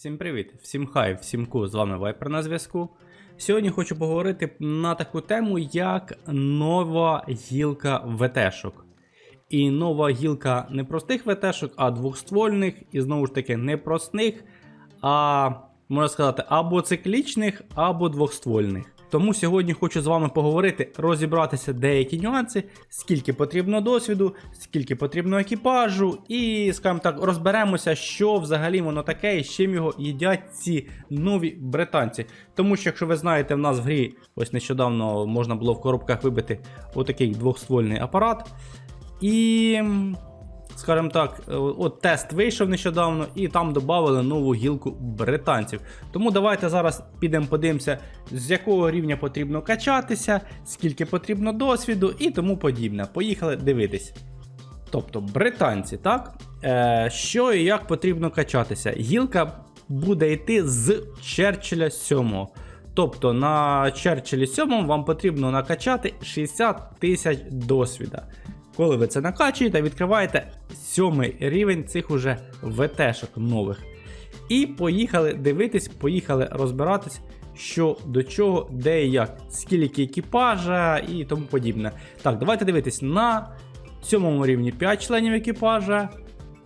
Всім привіт, всім хай, всім ку, з вами Вайпер на зв'язку. Сьогодні хочу поговорити на таку тему, як нова гілка ВТ-шок. І нова гілка не простих ВТшок, а двохствольних, і знову ж таки не простих, а можна сказати, або циклічних, або двохствольних. Тому сьогодні хочу з вами поговорити, розібратися деякі нюанси, скільки потрібно досвіду, скільки потрібно екіпажу, і, скажімо так, розберемося, що взагалі воно таке і з чим його їдять ці нові британці. Тому що, якщо ви знаєте, в нас в грі ось нещодавно можна було в коробках вибити отакий двохствольний апарат. І скажімо так, е, от тест вийшов нещодавно, і там додали нову гілку британців. Тому давайте зараз підемо подивимося, з якого рівня потрібно качатися, скільки потрібно досвіду і тому подібне. Поїхали дивитись. Тобто, британці, так? Е, що і як потрібно качатися? Гілка буде йти з Черчилля 7. Тобто на Черчиллі 7 вам потрібно накачати 60 тисяч досвіда. Коли ви це накачуєте, відкриваєте сьомий рівень цих уже ВТ-шок нових. І поїхали дивитись, поїхали розбиратись, що до чого, де і як, скільки екіпажа і тому подібне. Так, давайте дивитись на сьомому рівні 5 членів екіпажа,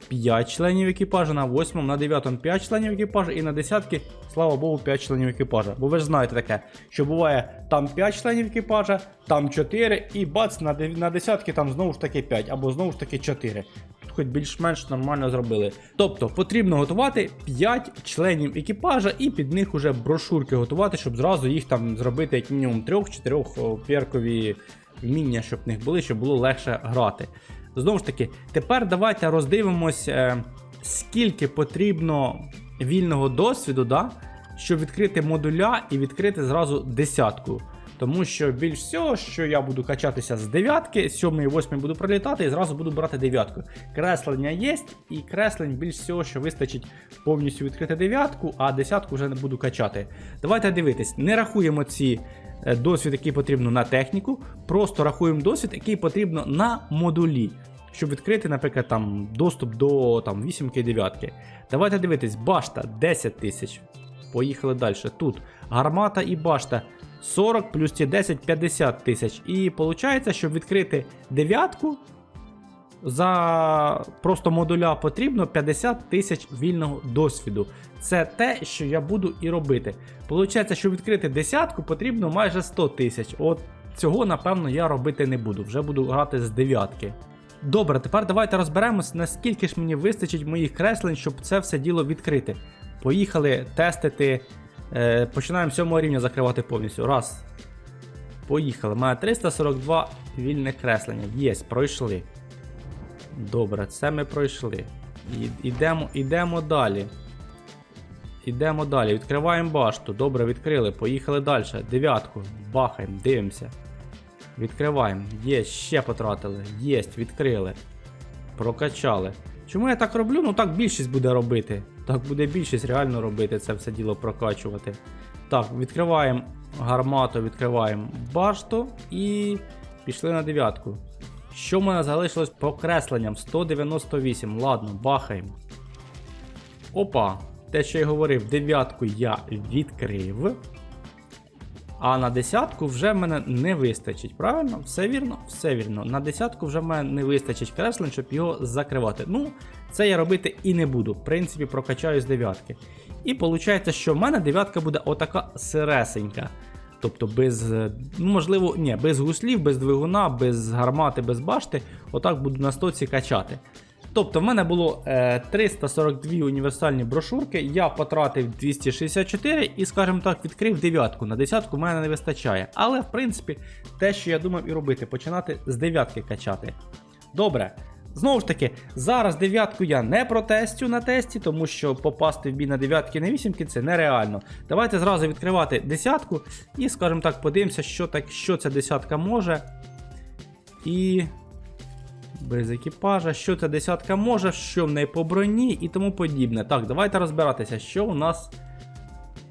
5 членів екіпажа, на 8, на 9 5 членів екіпажа і на 10, слава Богу, 5 членів екіпажа. Бо ви ж знаєте таке, що буває там 5 членів екіпажа, там 4, і бац, на, дев- 10 там знову ж таки 5, або знову ж таки 4. Тут хоч більш-менш нормально зробили. Тобто потрібно готувати 5 членів екіпажа і під них уже брошурки готувати, щоб зразу їх там зробити як мінімум 3-4 перкові вміння, щоб в них були, щоб було легше грати. Знову ж таки, тепер давайте роздивимось, е, скільки потрібно вільного досвіду, да, щоб відкрити модуля і відкрити зразу десятку. Тому що більш всього, що я буду качатися з дев'ятки, з 7 і 8 буду пролітати і зразу буду брати дев'ятку. Креслення є, і креслень більш всього, що вистачить повністю відкрити дев'ятку, а десятку вже не буду качати. Давайте дивитись, не рахуємо ці досвід, який потрібно на техніку, просто рахуємо досвід, який потрібно на модулі. Щоб відкрити, наприклад, там доступ до там, 8 і 9. Давайте дивитись, башта 10 тисяч. Поїхали далі. Тут гармата і башта 40 плюс ті 10 50 тисяч. І виходить, щоб відкрити дев'ятку, за просто модуля потрібно 50 тисяч вільного досвіду. Це те, що я буду і робити. Получається, щоб відкрити десятку, потрібно майже 100 тисяч. От цього, напевно, я робити не буду. Вже буду грати з дев'ятки. Добре, тепер давайте розберемось, наскільки ж мені вистачить моїх креслень, щоб це все діло відкрити. Поїхали тестити. Е, починаємо з 7 рівня закривати повністю. Раз. Поїхали. Має 342 вільних креслення. Єсть, пройшли. Добре, це ми пройшли. Ідемо, ідемо далі. Ідемо далі. Відкриваємо башту. Добре, відкрили. Поїхали далі. Дев'ятку. Бахаємо, дивимося. Відкриваємо. Є, ще потратили. Єсть, відкрили. Прокачали. Чому я так роблю? Ну так більшість буде робити. Так буде більшість реально робити це все діло прокачувати. Так, відкриваємо гармату, відкриваємо башту і пішли на дев'ятку. Що в мене залишилось по кресленням? 198. Ладно, бахаємо. Опа, те, що я говорив, дев'ятку я відкрив. А на десятку вже в мене не вистачить. Правильно? Все вірно? Все вірно. На десятку вже в мене не вистачить креслень, щоб його закривати. Ну, це я робити і не буду. В принципі, прокачаю з дев'ятки. І виходить, що в мене дев'ятка буде отака сиресенька. Тобто без, е, ну можливо, ні, без гуслів, без двигуна, без гармати, без башти. Отак буду на стоці качати. Тобто, в мене було е, 342 універсальні брошурки, я потратив 264 і, скажімо так, відкрив дев'ятку. На десятку в мене не вистачає. Але, в принципі, те, що я думав і робити, починати з дев'ятки качати. Добре. Знову ж таки, зараз дев'ятку я не протестю на тесті, тому що попасти в бій на дев'ятки на вісімки це нереально. Давайте зразу відкривати десятку і, скажімо так, подивимося, що, так, що ця десятка може. І без екіпажа, що ця десятка може, що в неї по броні і тому подібне. Так, давайте розбиратися, що у нас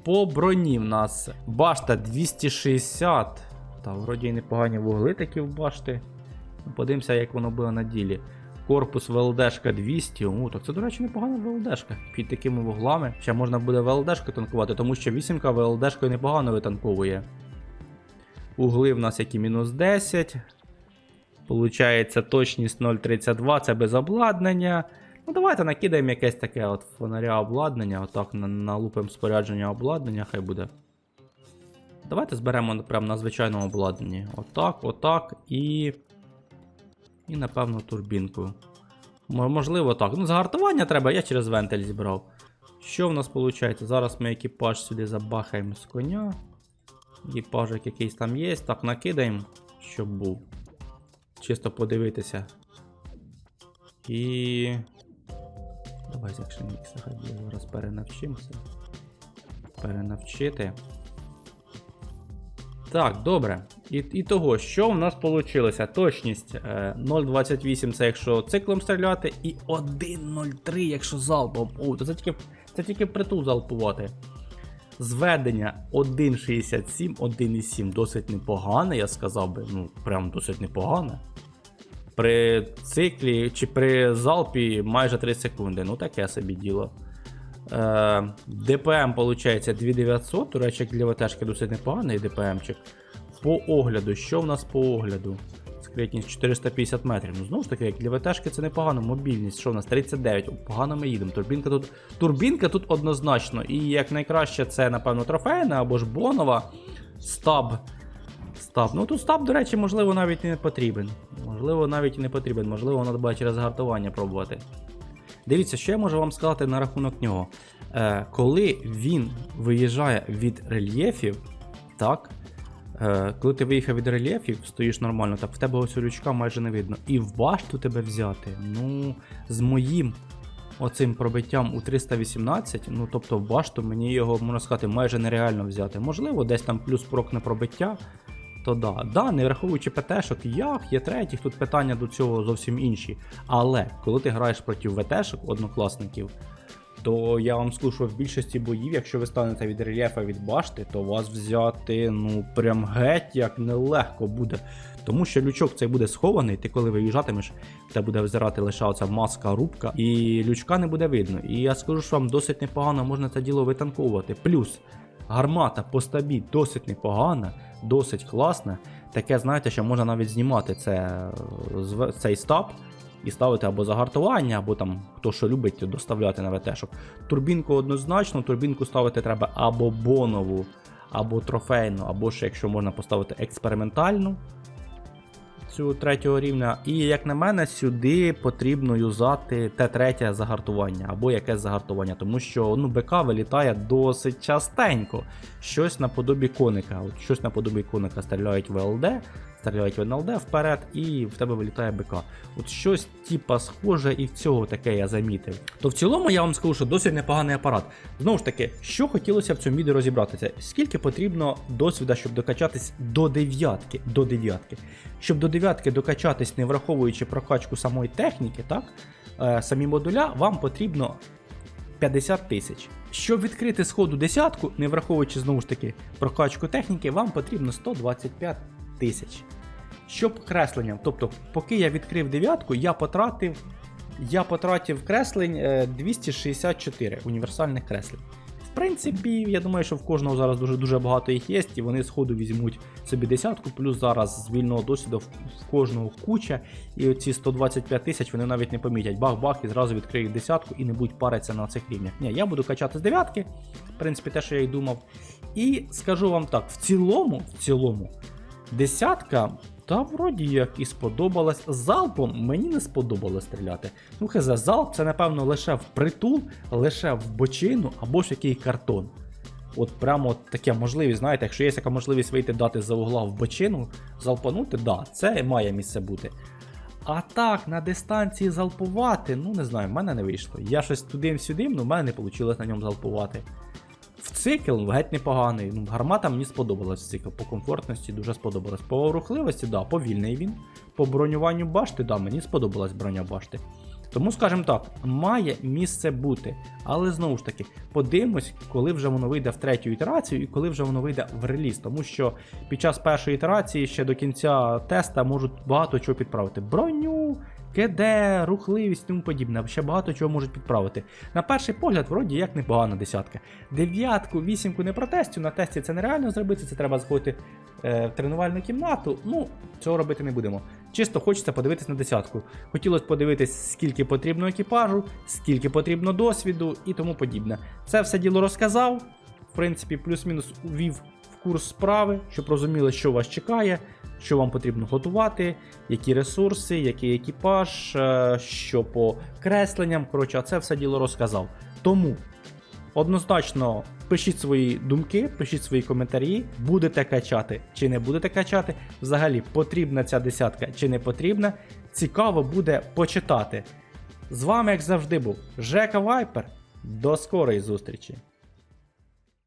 по броні. В нас башта 260. Та, вроді і непогані вугли такі в башти. Подивимося, як воно було на ділі. Корпус ВЛДшка 200. О, так це, до речі, непогана ВЛДшка. Під такими вуглами. Ще можна буде ВЛДшку танкувати, тому що 8 ВЛДшкою непогано витанковує. Угли в нас які мінус 10. Получається точність 0,32, це без обладнання. Ну, давайте накидаємо якесь таке от фонаря обладнання, отак налупимо спорядження обладнання, хай буде. Давайте зберемо прямо на звичайному обладнанні. Отак, отак і. І напевно турбінку. Можливо, так. Ну, загартування треба, я через вентиль зібрав. Що в нас виходить? Зараз ми екіпаж сюди забахаємо з коня. Екіпажик якийсь там є. Так, накидаємо, щоб був. Чисто подивитися. І. Давай з Action зараз перенавчимося. Перенавчити. Так, добре. І, і того, що в нас вийшло? Точність е, 0,28 це якщо циклом стріляти, і 1,03, якщо залпом. О, то це тільки, це тільки притул залпувати. Зведення 1,67, 1,7 досить непогане, я сказав би. Ну, прям досить непогане. При циклі чи при залпі майже 3 секунди. Ну таке собі діло. Е, ДПМ виходить 2900. До речі, для ВТшки досить непоганий ДПМчик. По огляду, що в нас по огляду? Скритність 450 метрів. Ну, знову ж таки, як для ВТшки це непогано. Мобільність, що в нас 39. О, Погано ми їдемо. Турбінка тут, турбінка тут однозначно. І як найкраще, це, напевно, трофейна або ж бонова. Стаб. Стаб. Ну тут стаб, до речі, можливо, навіть не потрібен. Можливо, навіть і не потрібен. Можливо, треба через гартування пробувати. Дивіться, що я можу вам сказати на рахунок нього. Е, коли він виїжджає від рельєфів, так. Е, коли ти виїхав від рельєфів, стоїш нормально, так в тебе ось лючка майже не видно. І в башту тебе взяти. Ну, з моїм оцим пробиттям у 318, ну тобто в башту мені його, можна сказати, майже нереально взяти. Можливо, десь там плюс прокне пробиття. То да, да, не враховуючи ПТшок, як є третіх, тут питання до цього зовсім інші. Але коли ти граєш проти ВТшок, однокласників, то я вам скажу, що в більшості боїв, якщо ви станете від рельєфа від башти, то вас взяти ну прям геть як нелегко буде. Тому що лючок цей буде схований, ти коли виїжджатимеш, тебе буде взирати лише оця маска, рубка, і лючка не буде видно. І я скажу, що вам досить непогано можна це діло витанковувати. Плюс гармата по стабі досить непогана, досить класне. Таке, знаєте, що можна навіть знімати це, е, цей стаб і ставити або загартування, або там хто що любить доставляти на ВТшок. Турбінку однозначно, турбінку ставити треба або бонову, або трофейну, або ще якщо можна поставити експериментальну цю третього рівня. І як на мене, сюди потрібно юзати Т3 загартування або якесь загартування, тому що ну, БК вилітає досить частенько. Щось наподобі коника. От щось наподобі коника стріляють в ЛД, стріляють в НЛД вперед, і в тебе вилітає БК. От щось типа схоже, і в цього таке я замітив. То в цілому я вам скажу, що досить непоганий апарат. Знову ж таки, що хотілося в цьому відео розібратися, скільки потрібно досвіда, щоб докачатись до дев'ятки. До дев'ятки. Щоб до дев'ятки докачатись, не враховуючи прокачку самої техніки, так? Е, самі модуля, вам потрібно 50 тисяч. Щоб відкрити сходу десятку, не враховуючи знову ж таки прокачку техніки, вам потрібно 125 тисяч. Щоб кресленням, тобто, поки я відкрив дев'ятку, я потратив, я потратив креслень е, 264 універсальних креслень. Принципі, я думаю, що в кожного зараз дуже дуже багато їх є, і вони сходу візьмуть собі десятку, плюс зараз з вільного досвіду в, в кожного куча, і оці 125 тисяч вони навіть не помітять. Бах-бах, і зразу відкриють десятку і не будуть паритися на цих рівнях. Ні, я буду качати з дев'ятки, в принципі, те, що я й думав. І скажу вам так: в цілому, в цілому, десятка. Та вроді як і сподобалась. Залпом мені не сподобалось стріляти. Ну, хз, залп це, напевно, лише в притул, лише в бочину або ж який картон. От прямо от таке можливість, знаєте, якщо є така можливість вийти дати за угла в бочину, залпанути, да, це має місце бути. А так, на дистанції залпувати, ну не знаю, в мене не вийшло. Я щось туди-сюди, ну в мене не вийшло на ньому залпувати. В цикл геть непоганий. Ну, гармата мені сподобалась цикл. По комфортності дуже сподобалась. По рухливості, да, повільний він. По бронюванню башти, да, мені сподобалась броня башти. Тому, скажімо так, має місце бути. Але знову ж таки, подивимось, коли вже воно вийде в третю ітерацію і коли вже воно вийде в реліз. Тому що під час першої ітерації ще до кінця теста можуть багато чого підправити. Броню, КД, рухливість тому подібне. Ще багато чого можуть підправити. На перший погляд, вроді як непогана десятка. Дев'ятку, вісімку не протестю. На тесті це нереально зробити. Це треба заходити е, в тренувальну кімнату. Ну, цього робити не будемо. Чисто хочеться подивитись на десятку. Хотілося подивитись, скільки потрібно екіпажу, скільки потрібно досвіду і тому подібне. Це все діло розказав. В принципі, плюс-мінус увів курс справи, щоб розуміли, що вас чекає, що вам потрібно готувати, які ресурси, який екіпаж, е, що по кресленням. Коротше, це все діло розказав. Тому однозначно пишіть свої думки, пишіть свої коментарі, будете качати чи не будете качати. Взагалі, потрібна ця десятка чи не потрібна. Цікаво буде почитати. З вами, як завжди, був Жека Вайпер. До скорої зустрічі!